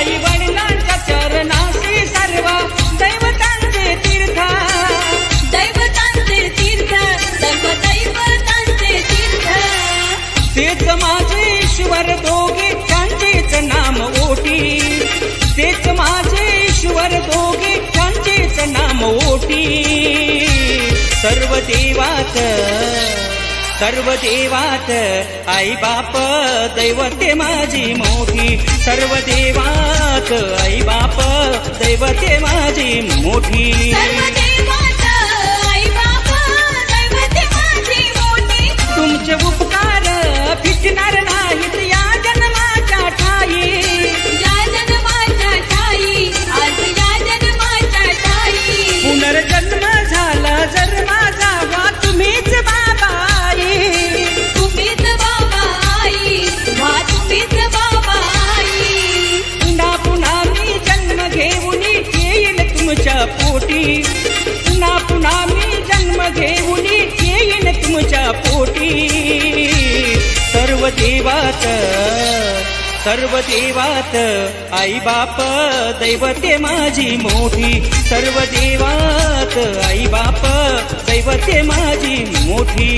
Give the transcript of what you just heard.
आई वडिलांच्या चरणाशी सर्व दैवतांचे तीर्थ. दैवतांचे तीर्थ सर्व दैवतांचे तीर्थ. तेच माझे ईश्वर दोघे त्यांचेच नाम ओटी. तेच माझे ईश्वर दोघे त्यांचेच नाम ओटी. सर्व देवात सर्व देवात आई बाप दैवते माझी मोठी. सर्व देवात आई बाप दैवते माझी मोठी. तुमच्या पोटी. पुन्हा पुन्हा मी जन्म घेऊन येईन तुमच्या पोटी. सर्व देवात सर्व देवात आई बाप दैवते माझी मोठी. सर्व देवात आई बाप दैवते माझी मोठी.